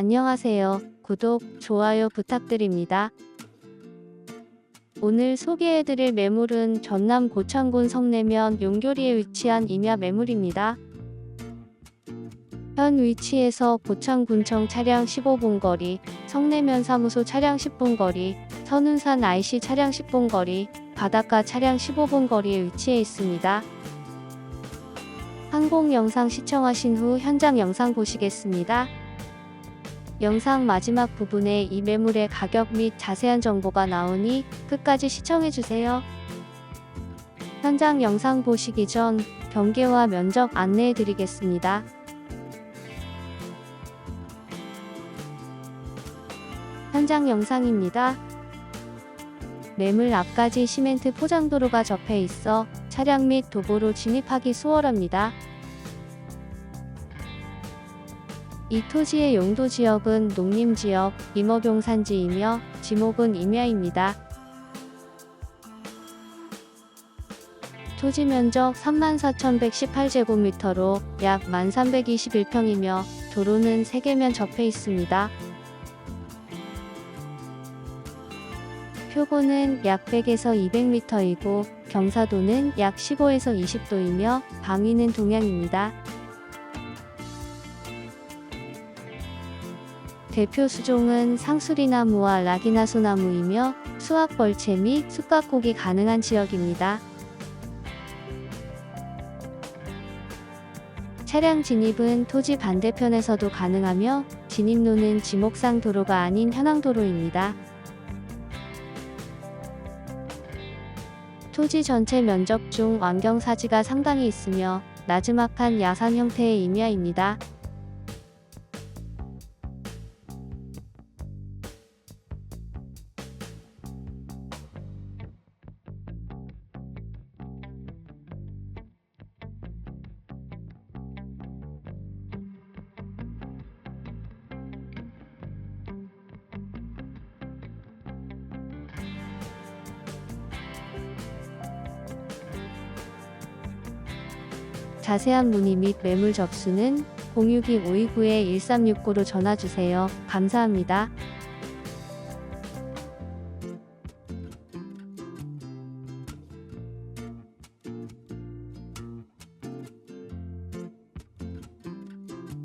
안녕하세요. 구독, 좋아요 부탁드립니다. 오늘 소개해드릴 매물은 전남 고창군 성내면 용교리에 위치한 임야 매물입니다. 현 위치에서 고창군청 차량 15분 거리, 성내면 사무소 차량 10분 거리, 선운산 IC 차량 10분 거리, 바닷가 차량 15분 거리에 위치해 있습니다. 항공 영상 시청하신 후 현장 영상 보시겠습니다. 영상 마지막 부분에 이 매물의 가격 및 자세한 정보가 나오니 끝까지 시청해주세요. 현장 영상 보시기 전 경계와 면적 안내해 드리겠습니다. 현장 영상입니다. 매물 앞까지 시멘트 포장도로가 접해 있어 차량 및 도보로 진입하기 수월합니다. 이 토지의 용도 지역은 농림지역, 임업용산지이며 지목은 임야입니다. 토지 면적 34,118제곱미터로 약 1,321평이며 도로는 3개면 접해 있습니다. 표고는 약 100에서 200m이고 경사도는 약 15에서 20도이며 방위는 동향입니다. 대표 수종은 상수리나무와 라기나소나무이며 수확벌채 및 숯가곡이 가능한 지역입니다. 차량 진입은 토지 반대편에서도 가능하며 진입로는 지목상 도로가 아닌 현황도로입니다. 토지 전체 면적 중 완경사지가 상당히 있으며 나지막한 야산 형태의 임야입니다. 자세한 문의 및 매물 접수는 062-529-1369로 전화주세요. 감사합니다.